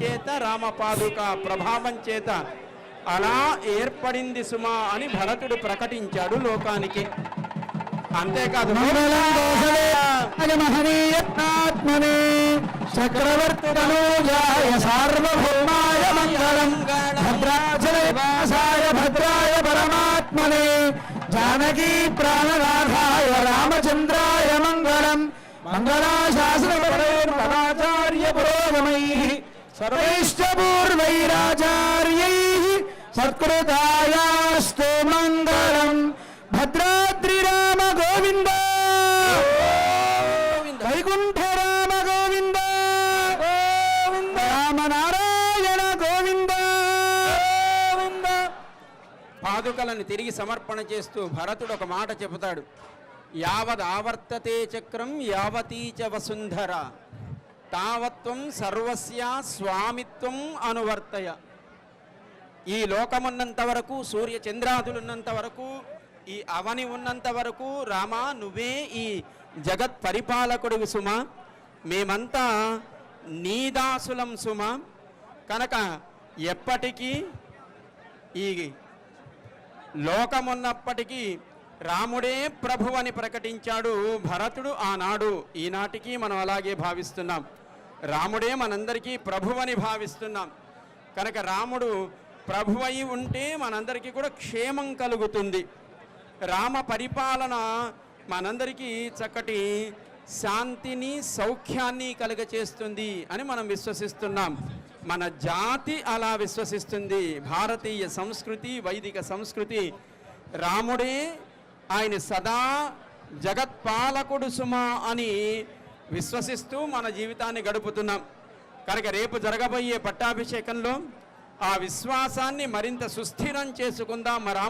చేత రామపాదుక ప్రభావం చేత అలా ఏర్పడింది సుమా అని భరతుడు ప్రకటించాడు లోకానికి. అంతేకాదు చక్రవర్తి సార్వభౌమాయ మంగళం భద్రాచలవాసాయ భద్రాయ పరమాత్మనే జానకీ ప్రాణనాథాయ రామచంద్రాయ మంగళం. మంగళాశాసనపరైర్మదాచార్య పురోగమై సర్వైశ్చ పూర్వైరాచార్యై సత్కృతాయాస్తు మంగళం. భద్రాద్రి రామ గోవింద. వైకుంఠ రామ గోవింద. రామ నారాయణ గోవింద. గోవింద. పాదుకలను తిరిగి సమర్పణ చేస్తూ భరతుడు ఒక మాట చెబుతాడు. యావద్ ఆవర్తతే చక్రం యావతీచ వసుంధర. తావత్వం సర్వస్య స్వామిత్వం అనువర్తయ. ఈ లోకమున్నంత వరకు సూర్య చంద్రాదులున్నంత వరకు ఈ అవని ఉన్నంత వరకు రామా నువ్వే ఈ జగత్ పరిపాలకుడివి సుమ. మేమంతా నీదాసులం సుమ. కనుక ఎప్పటికీ ఈ లోకమున్నప్పటికీ రాముడే ప్రభు అని ప్రకటించాడు భరతుడు ఆనాడు. ఈనాటికి మనం అలాగే భావిస్తున్నాం. రాముడే మనందరికీ ప్రభు అని భావిస్తున్నాం. కనుక రాముడు ప్రభు అయి ఉంటే మనందరికీ కూడా క్షేమం కలుగుతుంది. రామ పరిపాలన మనందరికీ చక్కటి శాంతిని సౌఖ్యాన్ని కలుగచేస్తుంది అని మనం విశ్వసిస్తున్నాం. మన జాతి అలా విశ్వసిస్తుంది. భారతీయ సంస్కృతి వైదిక సంస్కృతి. రాముడే ఆయన సదా జగత్పాలకుడు సుమా అని విశ్వసిస్తూ మన జీవితాన్ని గడుపుతున్నాం. కనుక రేపు జరగబోయే పట్టాభిషేకంలో ఆ విశ్వాసాన్ని మరింత సుస్థిరం చేసుకుందాం. మా రామ